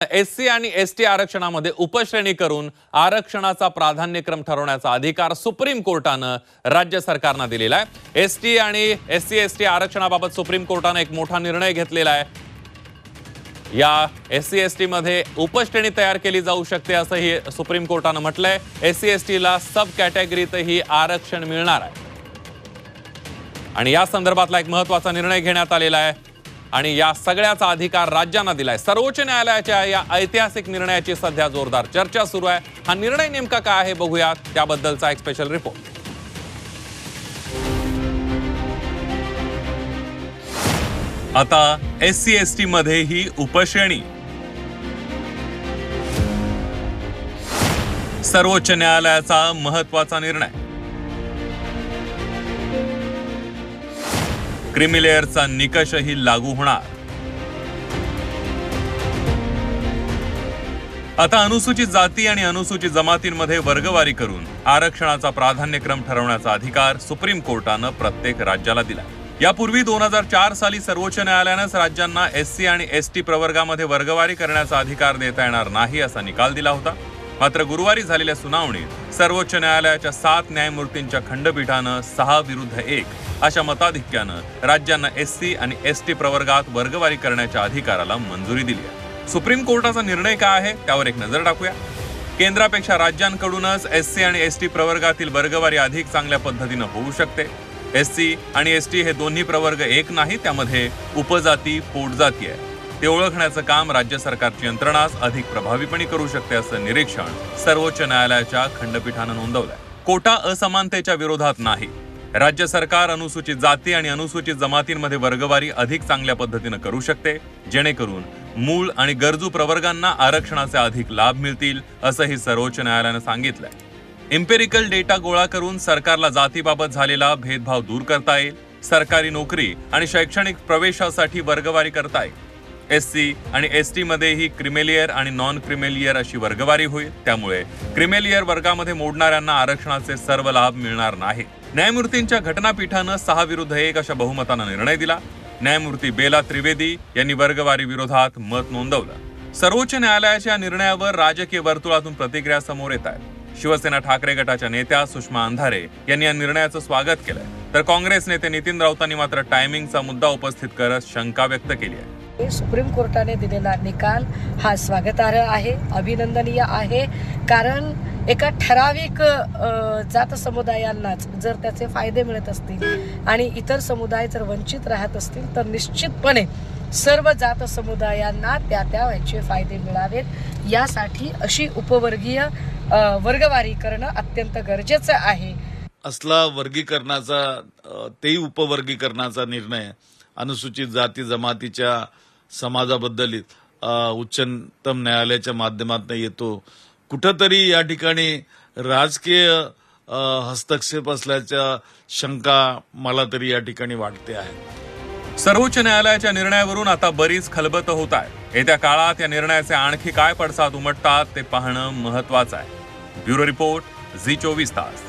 S C आणि S T आरक्षणामध्ये उपश्रेणी करून आरक्षणाचा प्राधान्यक्रम ठरवण्याचा अधिकार सुप्रीम कोर्टानं राज्य सरकारना दिलेला आहे. एस टी आणि एस सी एस टी आरक्षणाबाबत सुप्रीम कोर्टानं एक मोठा निर्णय घेतलेला आहे. या एस सी एस टीमध्ये उपश्रेणी तयार केली जाऊ शकते असंही सुप्रीम कोर्टानं म्हटलंय. एस सी एस टीला सब कॅटेगरीतही आरक्षण मिळणार आहे. आणि या संदर्भातला एक महत्त्वाचा निर्णय घेण्यात आलेला आहे. आणि या सगळ्याचा अधिकार राज्यांना दिलाय. सर्वोच्च न्यायालयाच्या या ऐतिहासिक निर्णयाची सध्या जोरदार चर्चा सुरू आहे. हा निर्णय नेमका काय आहे बघूयात. त्याबद्दलचा एक स्पेशल रिपोर्ट आता एस सी एस टी मध्ये ही उपश्रेणी. सर्वोच्च न्यायालयाचा महत्त्वाचा निर्णय. क्रिमिलेअरचा निकषही लागू होणार. आता अनुसूचित जाती आणि अनुसूचित जमातींमध्ये वर्गवारी करून आरक्षणाचा प्राधान्यक्रम ठरवण्याचा अधिकार सुप्रीम कोर्टानं प्रत्येक राज्याला दिला. यापूर्वी दोन हजार चार साली सर्वोच्च न्यायालयानंच राज्यांना एस सी आणि एस टी प्रवर्गामध्ये वर्गवारी करण्याचा अधिकार देता येणार नाही असा निकाल दिला होता. मात्र गुरुवारी झालेल्या सुनावणीत सर्वोच्च न्यायालयाच्या सात न्यायमूर्तींच्या खंडपीठानं सहा विरुद्ध एक अशा मताधिक्यानं राज्यांना एस सी आणि एस टी प्रवर्गात वर्गवारी करण्याच्या अधिकाराला मंजुरी दिली आहे. सुप्रीम कोर्टाचा निर्णय काय आहे त्यावर एक नजर टाकूया. केंद्रापेक्षा राज्यांकडूनच एस सी आणि एस टी प्रवर्गातील वर्गवारी अधिक चांगल्या पद्धतीनं होऊ शकते. एस सी आणि एस टी हे दोन्ही प्रवर्ग एक नाही त्यामध्ये उपजाती पोटजाती आहे. ते ओळखण्याचं काम राज्य सरकारची यंत्रणाच अधिक प्रभावीपणे करू शकते असं निरीक्षण सर्वोच्च न्यायालयाच्या खंडपीठानं नोंदवलंय. कोटा असमानतेच्या विरोधात नाही. राज्य सरकार अनुसूचित जाती आणि अनुसूचित जमातींमध्ये वर्गवारी अधिक चांगल्या पद्धतीनं करू शकते जेणेकरून मूळ आणि गरजू प्रवर्गांना आरक्षणाचे अधिक लाभ मिळतील असंही सर्वोच्च न्यायालयानं सांगितलंय. इम्पेरिकल डेटा गोळा करून सरकारला जातीबाबत झालेला भेदभाव दूर करता येईल. सरकारी नोकरी आणि शैक्षणिक प्रवेशासाठी वर्गवारी करता येईल. एस सी आणि एस टीमध्येही क्रिमेलियर आणि नॉन क्रिमेलियर अशी वर्गवारी होईल. त्यामुळे क्रिमेलियर वर्गामध्ये मोडणाऱ्यांना आरक्षणाचे सर्व लाभ मिळणार नाही. न्यायमूर्तींच्या घटनापीठानं सहा विरुद्ध एक अशा बहुमतानं निर्णय दिला. न्यायमूर्ती बेला त्रिवेदी यांनी वर्गवारी विरोधात मत नोंदवलं. सर्वोच्च न्यायालयाच्या निर्णयावर राजकीय वर्तुळातून प्रतिक्रिया समोर येत आहेत. शिवसेना ठाकरे गटाच्या नेत्या सुषमा अंधारे यांनी या निर्णयाचं स्वागत केलंय. तर काँग्रेस नेते नितीन राऊतांनी मात्र टायमिंगचा मुद्दा उपस्थित करत शंका व्यक्त केली आहे. सुप्रीम कोर्टाने दिलेला निकाल हा स्वागतार्ह आहे अभिनंदनीय आहे. कारण एका ठराविक जात समुदायांनाच जर त्याचे फायदे मिळत असतील आणि इतर समुदाय जर वंचित राहत असतील तर निश्चितपणे सर्व जात समुदायांना त्या त्या ह्याचे फायदे मिळावेत. यासाठी अशी उपवर्गीय वर्गवारी करणं अत्यंत गरजेचं आहे. असला वर्गीकरणाचा तेही उपवर्गीकरणाचा निर्णय अनुसूचित जाती जमातीच्या समाजाबद्दल उच्चतम न्यायालयाच्या माध्यमातून येतो. कुठंतरी या ठिकाणी राजकीय हस्तक्षेप असल्याच्या शंका मला तरी या ठिकाणी वाटते आहे. सर्वोच्च न्यायालयाच्या निर्णयावरून आता बरीच खलबत होत आहे. येत्या काळात या निर्णयाचे आणखी काय पडसाद उमटतात ते पाहणं महत्वाचं आहे. ब्युरो रिपोर्ट झी चोवीस तास.